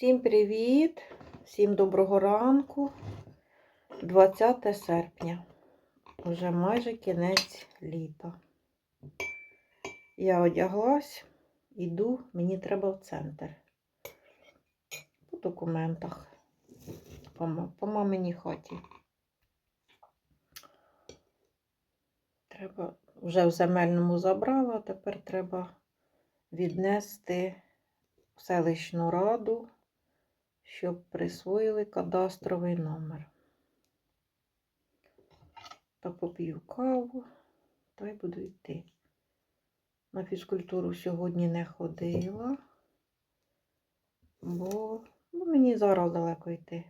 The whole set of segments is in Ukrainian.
Всім привіт! Всім доброго ранку. 20 серпня. Уже майже кінець літа. Я одяглась, іду, мені треба в центр. По документах. По, ма- по маминій хаті. Треба вже в земельному забрала, тепер треба віднести в селищну раду, щоб присвоїли кадастровий номер. Та поп'ю каву, та й буду йти. На фізкультуру сьогодні не ходила, бо, бо мені зараз далеко йти.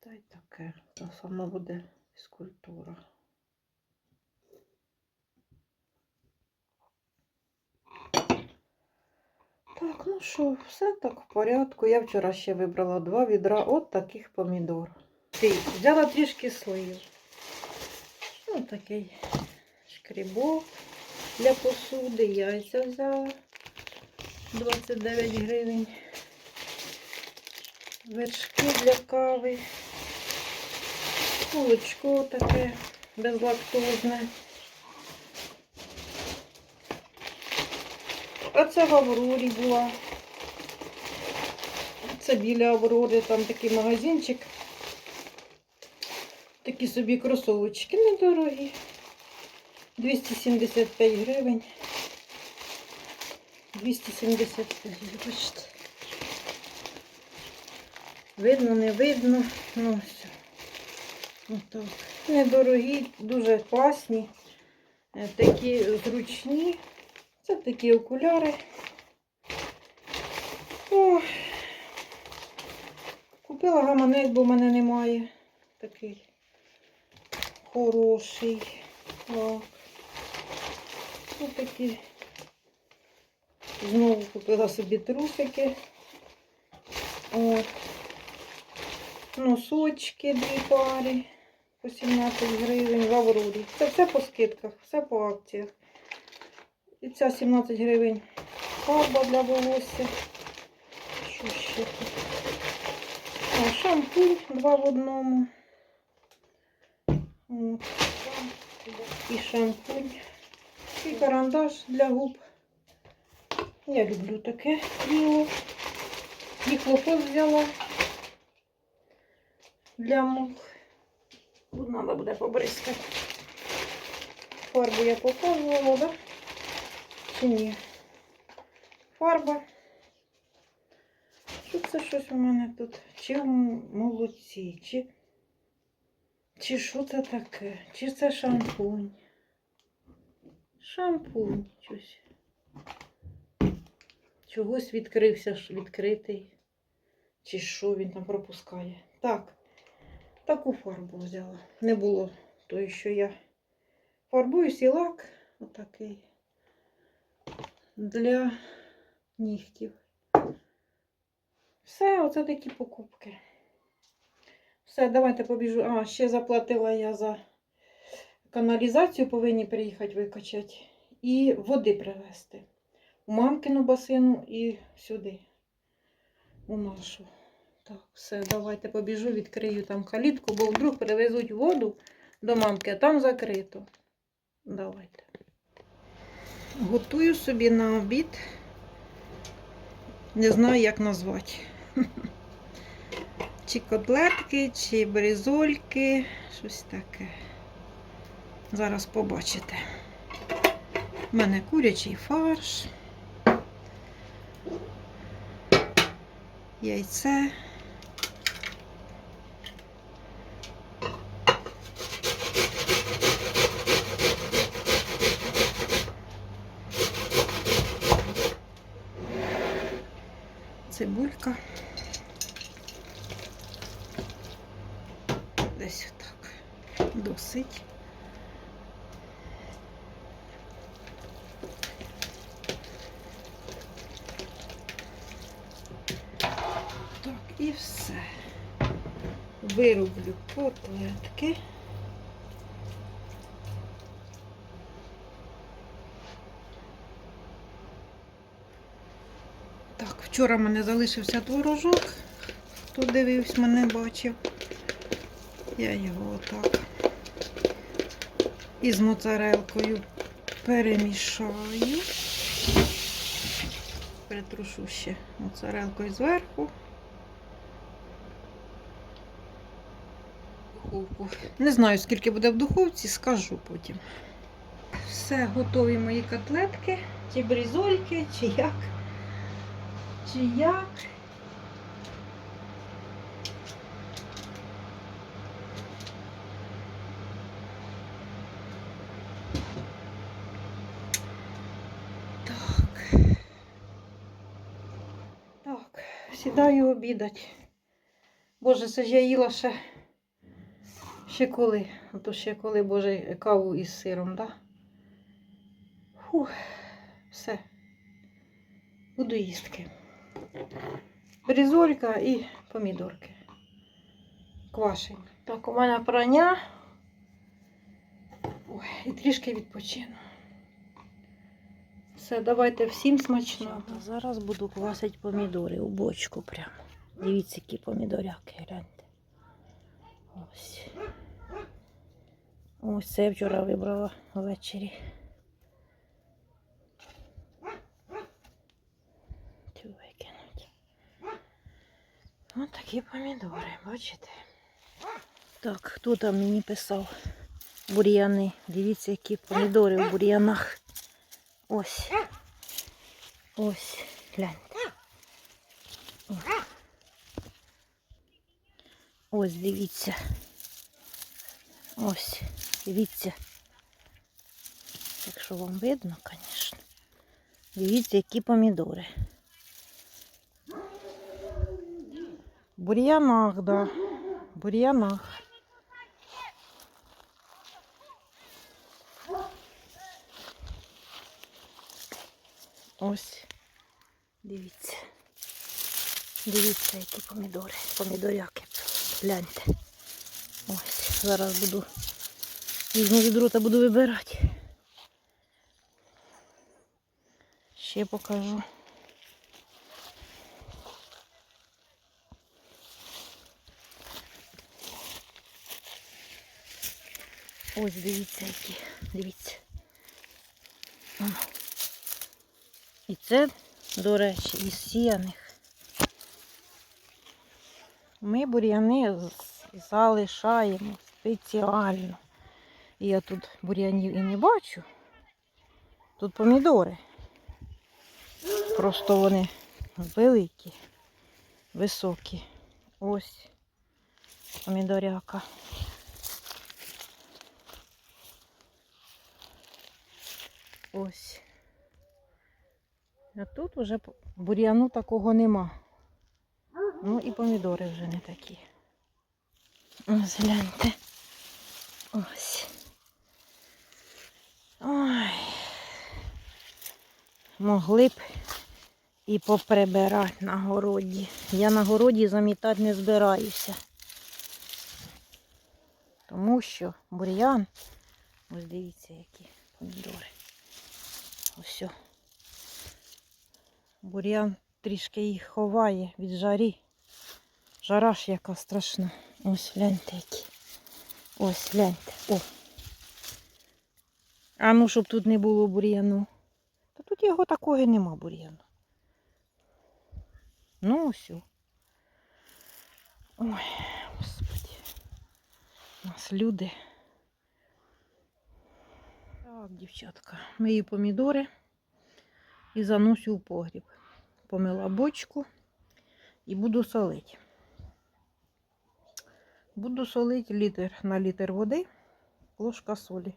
Та й таке, та сама буде фізкультура. Так, ну що, все так в порядку. Я вчора ще вибрала два відра от таких помідор. Ти, взяла трішки слив. Ну, такий шкрібок для посуди, яйця взяла 29 гривень. Вершки для кави. Молочко таке безлактозне. А це в Аврорі була. Це біля Аврори, там такий магазинчик. Такі собі кросовочки недорогі. 275 гривень. 275, бачите. Видно, не видно. Ну, все. Отак. Недорогі, дуже класні. Е, Такі зручні. Це такі окуляри. О, купила гаманець, бо в мене немає. Такий хороший. Так. Ось такі. Знову купила собі трусики. От. Носочки дві пари по 17 гривень в Аврорі. Це все по скидках, все по акціях. І ця 17 гривень фарба для волосся. Що ще тут? Шампунь два в одному. От. І шампунь. І карандаш для губ. Я люблю таке діло. І хлопок взяла для мух. Треба буде побризкати. Фарбу я показувала, так? Да? Чи? Фарба. Що це щось у мене тут? Чи в молоці, чи, чи що це таке? Чи це шампунь? Шампунь щось. Чогось відкрився відкритий. Чи що він там пропускає? Так, таку фарбу взяла. Не було той, що я фарбуюсь і лак отакий для нігтів. Все, оце такі покупки. Все, давайте побіжу. А, ще заплатила я за каналізацію, повинні приїхати викачати. І води привезти. У мамкину басину і сюди. У нашу. Так, все, давайте побіжу, відкрию там калітку, бо вдруг привезуть воду до мамки, а там закрито. Давайте. Готую собі на обід. Не знаю, як назвати. Чи котлетки, чи бризольки, щось таке. Зараз побачите. У мене курячий фарш, яйце. Цибулька. Десь отак. Досить. Так, і все. Вироблю котлетки. Так, вчора в мене залишився творожок. Хто дивився, мене бачив. Я його отак із моцарелкою перемішаю. Притрушу ще моцарелкою зверху. Духовку. Не знаю, скільки буде в духовці, скажу потім. Все, готові мої котлетки, чи брізольки, чи як. Чи як. Так. Так, сідаю обідати. Боже, це ж я їла ще. Ще коли? А то ще коли, Боже, каву із сиром, да? Фух, все. Буду їстки. Брізолька і помідорки. Квашені. Так, у мене прання. Ой, і трішки відпочину. Все, давайте всім смачного. Зараз буду квасити помідори у бочку прямо. Дивіться, які помідоряки, гляньте. Ось. Ось це я вчора вибрала ввечері. Ось такі помідори, бачите? Так, хто там мені писав? Бур'яни. Дивіться, які помідори в бур'янах. Ось. Ось, гляньте. Ось. Ось, дивіться. Ось, дивіться. Якщо вам видно, звісно. Дивіться, які помідори. Бур'янах, да. Бур'янах. Ось. Дивіться. Дивіться, які помідори. Помідоряки. Гляньте. Ось. Зараз буду візьму відро та буду вибирати. Ще покажу. Ось дивіться, які. Дивіться. І це, до речі, із сіяних. Ми бур'яни залишаємо спеціально. І я тут бур'янів і не бачу. Тут помідори. Просто вони великі, високі. Ось помідоряка. Ось. А тут вже бур'яну такого нема. Ну і помідори вже не такі. Ось гляньте. Ось. Ой. Могли б і поприбирати на городі. Я на городі замітати не збираюся. Тому що бур'ян, ось дивіться, які помідори. Ось. Бур'ян трішки їх ховає від жарі. Жара ж яка страшна. Ось гляньте які. Ось гляньте. О. А ну, щоб тут не було бур'яну. Та тут його такого і нема бур'яну. Ну ось. Ой, господи. У нас люди. Так, дівчатка, мої помідори і заносю в погріб. Помила бочку і буду солити. Буду солити літр на літр води, ложка солі.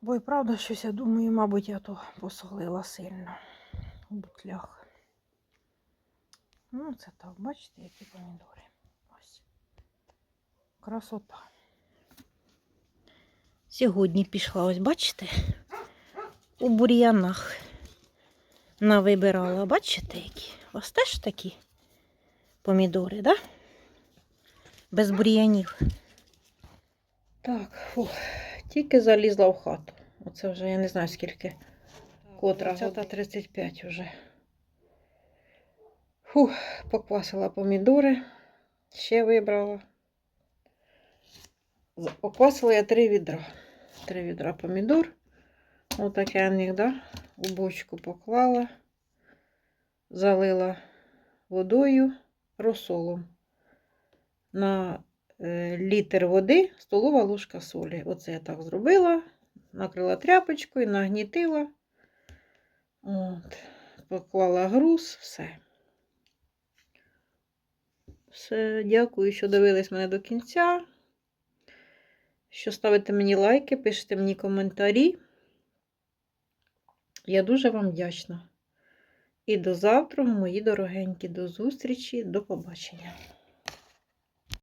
Бо і правда, щось я думаю, мабуть, я то посолила сильно у бутлях. Ну, це так, бачите, які помідори. Ось. Красота. Сьогодні пішла, ось бачите, у бур'янах навибирала. Бачите, які? У вас теж такі помідори, да? Без бур'янів. Так, фу, тільки залізла в хату. Оце вже я не знаю скільки. Котра, 35 вже. Фух, поквасила помідори, ще вибрала. Поквасила я три відра. Три відра помідор. Отак я їх, да, у бочку поклала, залила водою, розсолом. На е, літр води столова ложка солі. Оце я так зробила. Накрила тряпочкою, нагнітила. От, поклала груз, все. Все, дякую, що дивились мене до кінця. Що ставите мені лайки, пишете мені коментарі. Я дуже вам вдячна. І до завтра, мої дорогенькі, до зустрічі, до побачення.